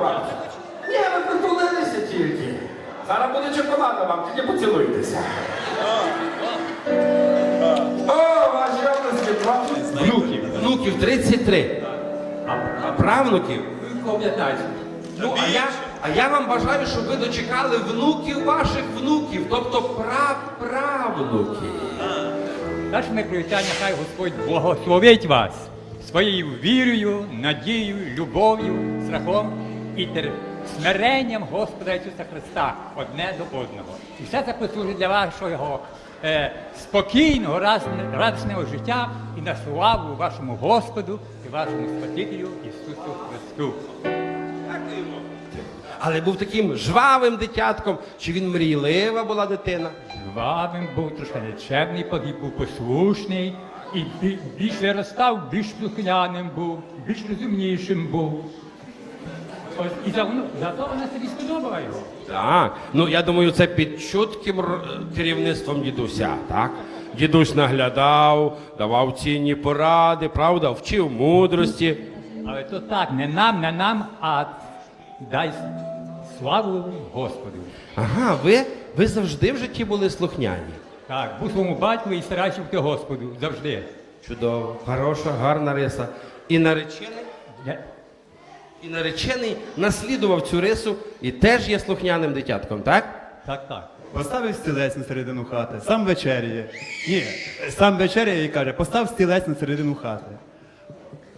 бабцю. Ні, ви притулилися тільки. Зараз буде чоколада вам, тільки поцілуйтеся. О, ваші обласки? Внуків, внуків 33. А, а правнуків ви 15. Ну, а я, а я вам бажаю, щоб ви дочекали внуків ваших внуків, тобто праправнуків. Наше привітання, хай Господь благословить вас своєю вірою, надією, любов'ю, страхом і тер... смиренням Господа Ісуса Христа одне до одного. І все це послужить для вашого е, спокійного, раз- радісного життя і на славу вашому Господу і вашому Спасителю Ісусу Христу. Але був таким жвавим дитятком, чи він мрійлива була дитина? Жвавим був, трошки нечемний, погиб був послушний, і бі- більш виростав, більш слухняним був, більш розумнішим був. Ось, і за, зато вона собі сподобала його. Так. Ну я думаю, це під чутким керівництвом дідуся, так? Дідусь наглядав, давав цінні поради, правда, вчив мудрості. Але то так, не нам, не нам, а дай славу Господу. Ага, ви, ви завжди в житті були слухняні. Так, був своєму батьку і старайся бути Господу завжди. Чудово, хороша, гарна риса. І наречений, і наречений наслідував цю рису і теж є слухняним дитятком, так? Так, так. Поставив стілець на середину хати, сам вечеряє. Ні, сам вечеряє і каже, постав стілець на середину хати.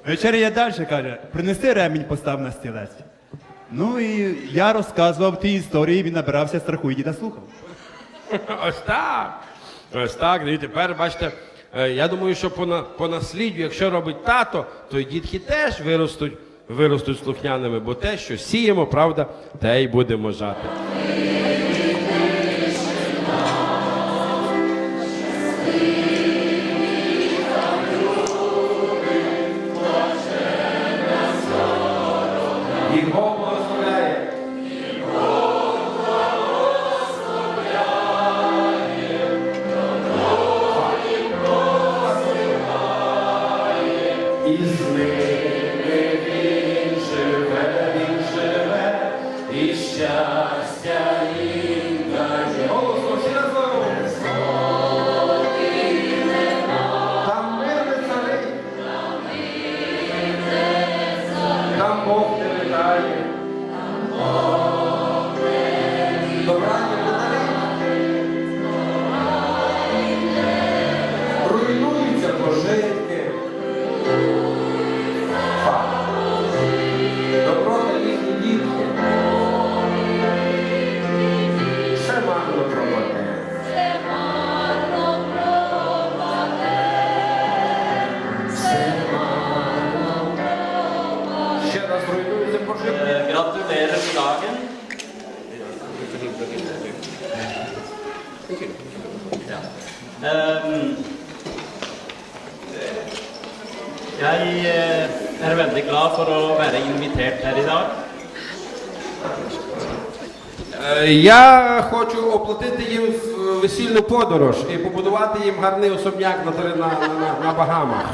Вечеряє далі, каже, принеси ремінь, постав на стілець. Ну і я розказував ті історії, він набирався страху і діда слухав. Ось так. Ось так. Ну і тепер, бачите, е, я думаю, що по, на, по насліддю, якщо робить тато, то і дітки теж виростуть, виростуть слухняними, бо те, що сіємо, правда, те й будемо жати. Dagen. Ja. Ehm, jeg eh, er veldig glad for å være invitert her i dag. Е, Я хочу оплатити їм весільну подорож і побудувати їм гарний особняк на, на, на, на Багамах.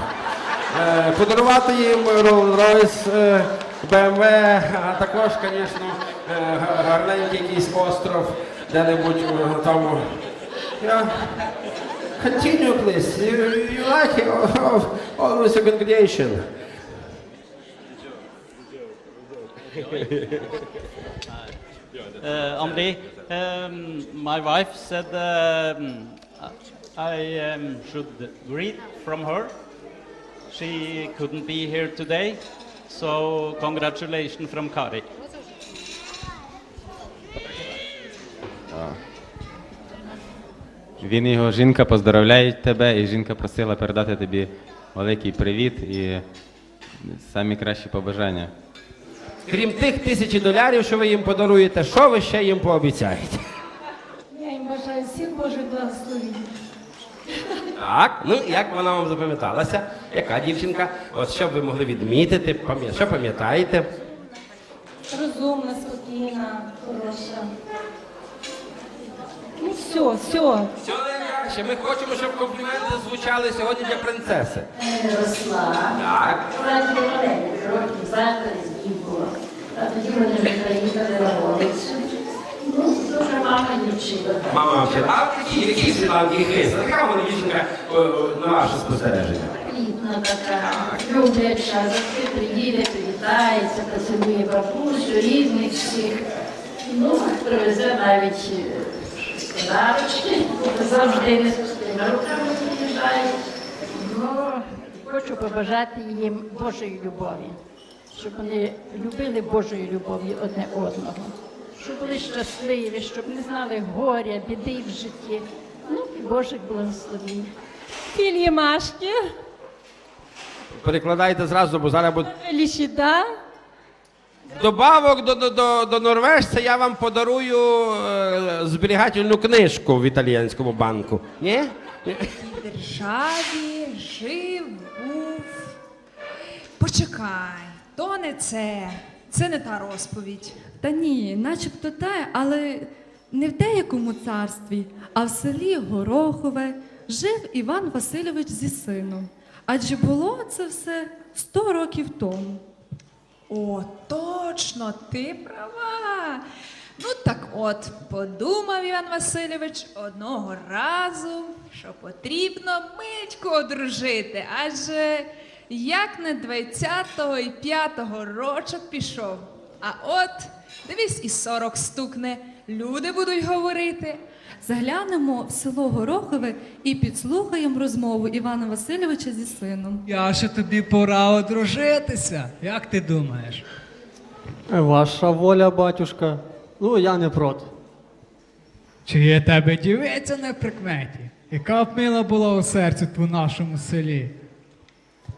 Е, Подарувати їм Rolls-Royce, е, BMW, а також, звісно, е, га- гарненький якийсь остров, де-небудь е, там. Я... Continue, please. You, you like it? Oh, always a congregation. Uh, Andri, um, my wife said um, I um, should greet from her. She couldn't be here today, so congratulations from Kari. Він і його жінка поздравляють тебе, і жінка просила передати тобі великий привіт і самі кращі побажання. Крім тих тисячі долярів, що ви їм подаруєте, що ви ще їм пообіцяєте? Я їм бажаю всіх Божих благословень. Так, ну як вона вам запам'яталася? Яка дівчинка? От що б ви могли відмітити? Пам'я- Що пам'ятаєте? Розумна, спокійна, хороша. Ну все, все. Все найкраще. Ми хочемо, щоб компліменти звучали сьогодні для принцеси. росла, Так. маленька, років завтра з ним. А тоді вони вже приїхали на вулицю. Ну, дуже мама дівчина. Мама вчила. А які, які світланки хиста? Яка вона дівчинка на ваше спостереження? Рідна така, любляча, завжди приїде, привітається, поцілує бабусю, рідних всіх. Ну, привезе навіть е, подарочки, завжди не з пустими руками приїжджає. Ну, хочу побажати їм Божої любові, щоб вони любили Божою любов'ю одне одного, щоб були щасливі, щоб не знали горя, біди в житті. Ну і Божих благословінь. Філії Машки. Перекладайте зразу, бо зараз буде. Лішіда. Добавок до, до, до, до норвежця я вам подарую е, зберігательну книжку в італіянському банку. Ні? Ні? державі жив був. Почекай, то не це. Це не та розповідь. Та ні, начебто те, але не в деякому царстві, а в селі Горохове жив Іван Васильович зі сином. Адже було це все сто років тому. О, точно, ти права. Ну так от, подумав Іван Васильович одного разу, що потрібно митьку одружити, адже як не 20-го і 5-го рочок пішов. А от, дивись, і 40 стукне, люди будуть говорити. Заглянемо в село Горохове і підслухаємо розмову Івана Васильовича зі сином. Я ще тобі пора одружитися. Як ти думаєш? Ваша воля, батюшка. Ну, я не проти. Чи є тебе дівиця на прикметі? Яка б мила була у серці в нашому селі?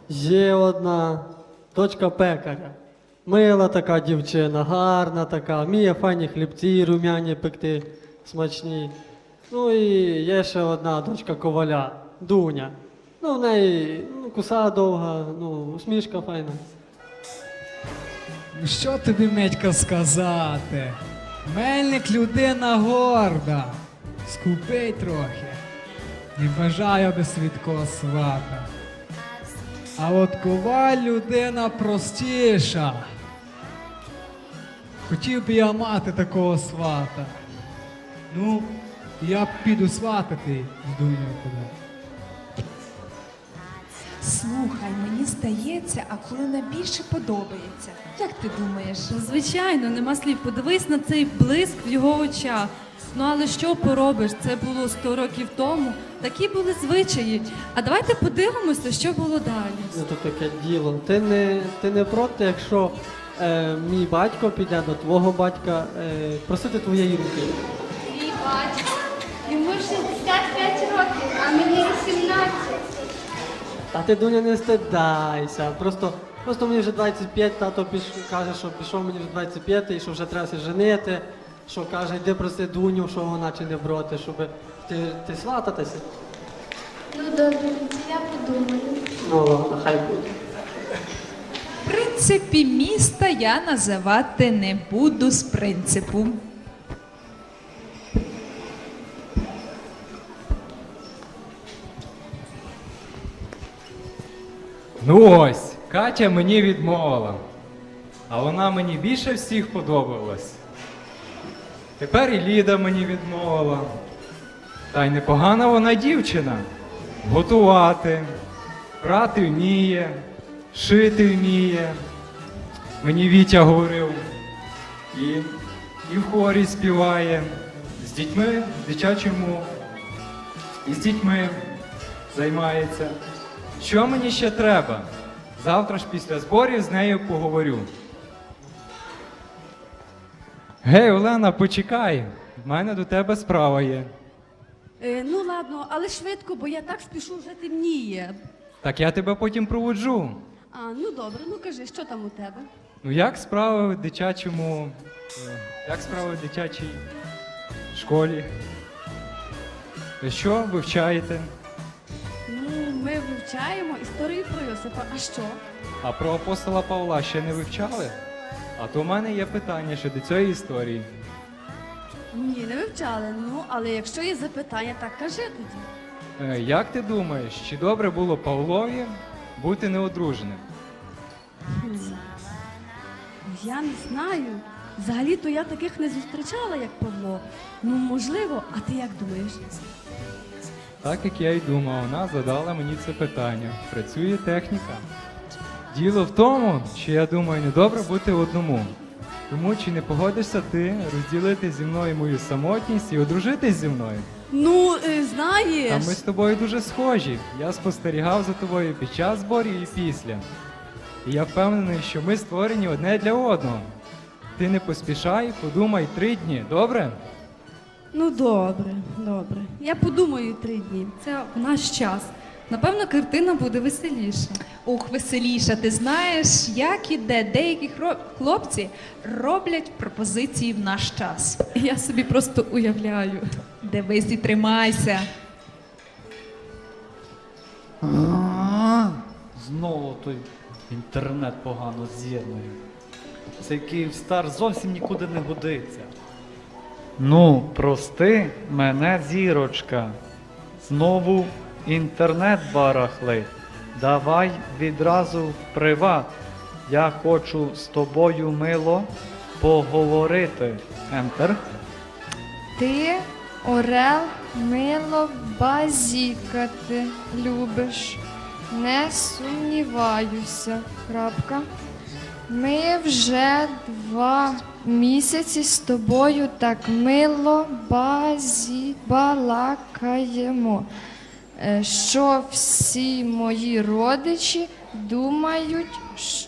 Є одна дочка пекаря. Мила така дівчина, гарна така, вміє файні хлібці, рум'яні пекти, смачні. Ну і є ще одна дочка коваля, Дуня. Ну, в неї ну, коса довга, ну, усмішка файна. Ну що тобі, Медька, сказати? Мельник людина горда, скупий трохи. Не бажає би свідкого свата. А от коваль людина простіша. Хотів би я мати такого свата. Ну, я піду сватати з туди. Слухай, мені здається, а коли найбільше подобається. Як ти думаєш? Звичайно, нема слів. Подивись на цей блиск в його очах. Ну але що поробиш? Це було сто років тому. Такі були звичаї. А давайте подивимося, що було далі. Ну, то таке діло. Ти не, ти не проти, якщо е, мій батько піде до твого батька е, просити твоєї руки. Мій батько. Йому 65 років, а мені 18. Та ти Дуня не стидайся. Просто, просто мені вже 25, тато піш, каже, що пішов мені вже 25 і що вже треба женити. Що каже, йди проси Дуню, що вона чи не проти, щоб ти, ти свататися. Ну добре, я подумаю. Ну ладно, хай буде. Принципі, міста я називати не буду з принципу. Ну ось, Катя мені відмовила. А вона мені більше всіх подобалась. Тепер і Ліда мені відмовила. Та й непогана вона дівчина. Готувати, прати вміє, шити вміє. Мені Вітя говорив. І, і в хорі співає. З дітьми в дитячому. І з дітьми займається. Що мені ще треба? Завтра ж після зборів з нею поговорю. Гей, Олена, почекай. В мене до тебе справа є. Е, ну ладно, але швидко, бо я так спішу, вже темніє. Так я тебе потім проводжу. А, ну добре, ну кажи, що там у тебе? Ну як справи в дитячому. е, Як справи в дитячій школі? Що вивчаєте? Ну, ми вивчаємо історію про Йосипа. А що? А про апостола Павла ще не вивчали? А то в мене є питання ще до цієї історії. Ні, не вивчали. Ну, але якщо є запитання, так кажи тоді. Е, Як ти думаєш, чи добре було Павлові бути неодруженим? Я не знаю. Взагалі-то я таких не зустрічала, як Павло. Ну, можливо, а ти як думаєш? Так як я й думав, вона задала мені це питання. Працює техніка. Діло в тому, що я думаю, недобре бути одному. Тому чи не погодишся ти розділити зі мною мою самотність і одружитись зі мною? Ну, е, знаєш. ми з тобою дуже схожі. Я спостерігав за тобою під час зборів і після. І я впевнений, що ми створені одне для одного. Ти не поспішай, подумай три дні, добре? Ну, добре, добре. Я подумаю три дні. Це в наш час. Напевно, картина буде веселіша. Ух, веселіша, ти знаєш, як і де деякі хлопці роблять пропозиції в наш час. Я собі просто уявляю. Дивись і тримайся. Знову той інтернет погано з'єднує. Цей Київстар зовсім нікуди не годиться. Ну, прости мене, зірочка. Знову інтернет барахлить. Давай відразу в приват. Я хочу з тобою мило поговорити. Ентер. Ти, Орел, мило базікати любиш. Не сумніваюся. Крапка. Ми вже два місяці з тобою так мило базі балакаємо, е, що всі мої родичі думають,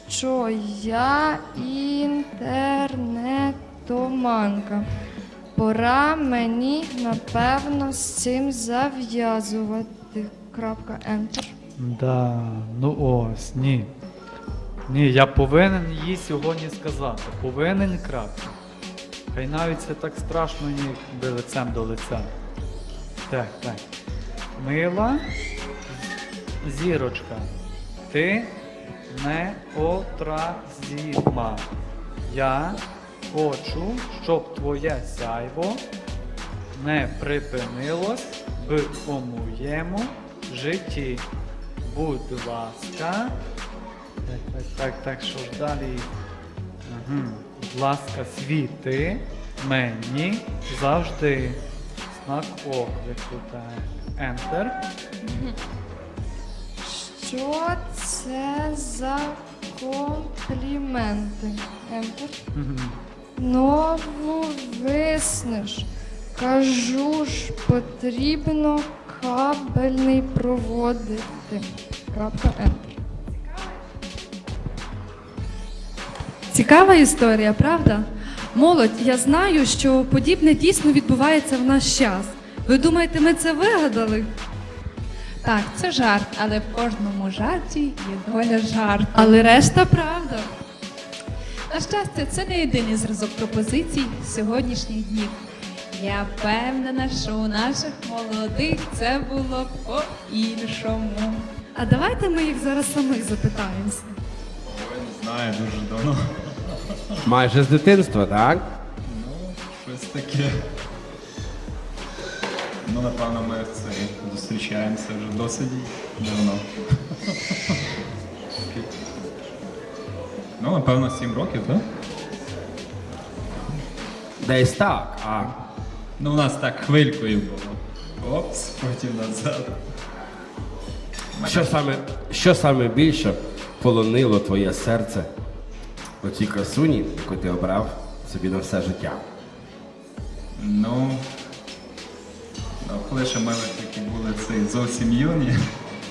що я інтернетоманка. Пора мені, напевно, з цим зав'язувати. Крапка Ентер. Да, ну ось, ні. Ні, я повинен їй сьогодні сказати. Повинен крапка. Хай навіть це так страшно, ніби лицем до лиця. Так, так. Мила зірочка. Ти не отразіма. Я хочу, щоб твоє сяйво не припинилось в моєму житті. Будь ласка. Так, так, так, так, що ж далі? Угу. Будь ласка, світи мені завжди. Знак оклику. Так. Enter. Що це за компліменти? Мгм. Нову виснеш. Кажу ж, потрібно кабельний проводити. Крапка. Цікава історія, правда? Молодь, я знаю, що подібне дійсно відбувається в наш час. Ви думаєте, ми це вигадали? Так, це жарт, але в кожному жарті є доля жарту. Але решта правда. На щастя, це не єдиний зразок пропозицій сьогоднішніх днів. Я впевнена, що у наших молодих це було по-іншому. А давайте ми їх зараз самих запитаємося. Знаю дуже давно. Майже з дитинства, так? Ну, щось таке. Ну, напевно, ми це зустрічаємося вже досить давно. Ну, напевно, 7 років, так? Десь так. А Ну, у нас так хвилькою було. Опс, потім назад. що саме, що саме більше полонило твоє серце у цій красуні, яку ти обрав собі на все життя? Ну, ну, коли ще ми такі були цей, зовсім юні,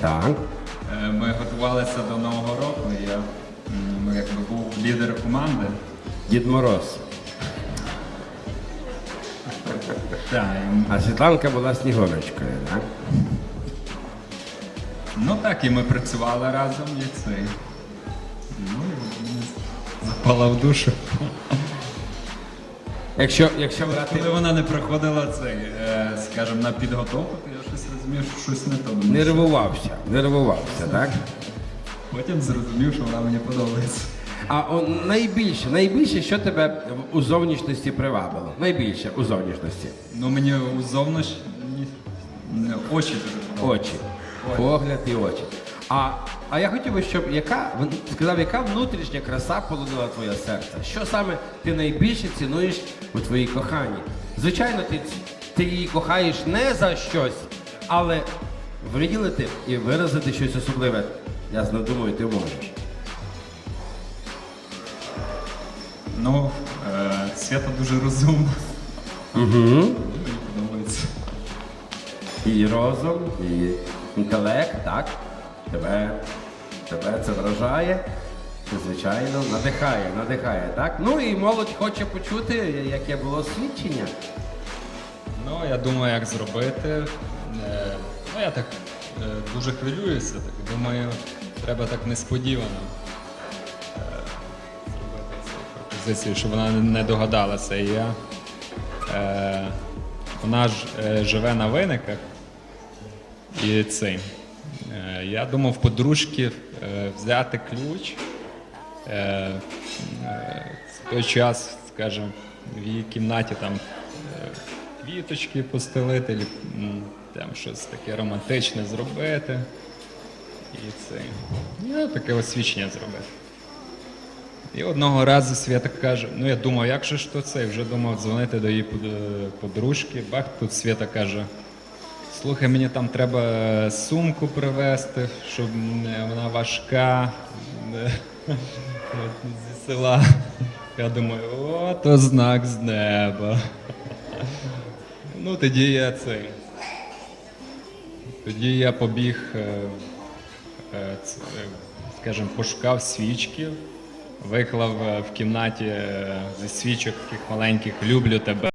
Так. е, ми готувалися до Нового року, я м, ну, якби був лідер команди. Дід Мороз. А Світланка була снігурочкою, так? Ну так, і ми працювали разом і цей. Ну, і мені запала в душу. Якщо, якщо брати Коли вона не приходила цей, е, скажімо, на підготовку, то я щось розумів, що щось не то. Нервувався, нервувався, так? Потім зрозумів, що вона мені подобається. А найбільше, найбільше, що тебе у зовнішності привабило? Найбільше у зовнішності. Ну мені у зовнішні очі. Очі. Погляд і очі. А, а я хотів би, щоб яка сказав, яка внутрішня краса полонила твоє серце? Що саме ти найбільше цінуєш у твоїй коханні? Звичайно, ти, ти її кохаєш не за щось, але виділити і виразити щось особливе. Я думаю, ти можеш. Ну, е, Свята дуже розумна. Угу. Подобається. І розум, і інтелект, так? Тебе, тебе це вражає. Це, звичайно, надихає, надихає, так? Ну і молодь хоче почути, яке було свідчення. Ну, я думаю, як зробити. Е, ну, я так е, дуже хвилююся, так думаю, треба так несподівано цю пропозицію, щоб вона не догадалася. І я, е, вона ж е, живе на виниках. І цей. Е, я думав подружки е, взяти ключ. Е, е, в той час, скажімо, в її кімнаті там е, квіточки постелити, там щось таке романтичне зробити. І це. Ну, таке освічення зробити. І одного разу Свята каже, ну я думав, як же ж то це? Вже думав дзвонити до її подружки. Бах, тут Свята каже. Слухай, мені там треба сумку привезти, щоб вона важка зі села. Я думаю, о, то знак з неба. Ну, тоді я цей. Тоді я побіг, е, е, скажімо, пошукав свічки, виклав е, в кімнаті е, зі свічок таких маленьких люблю тебе.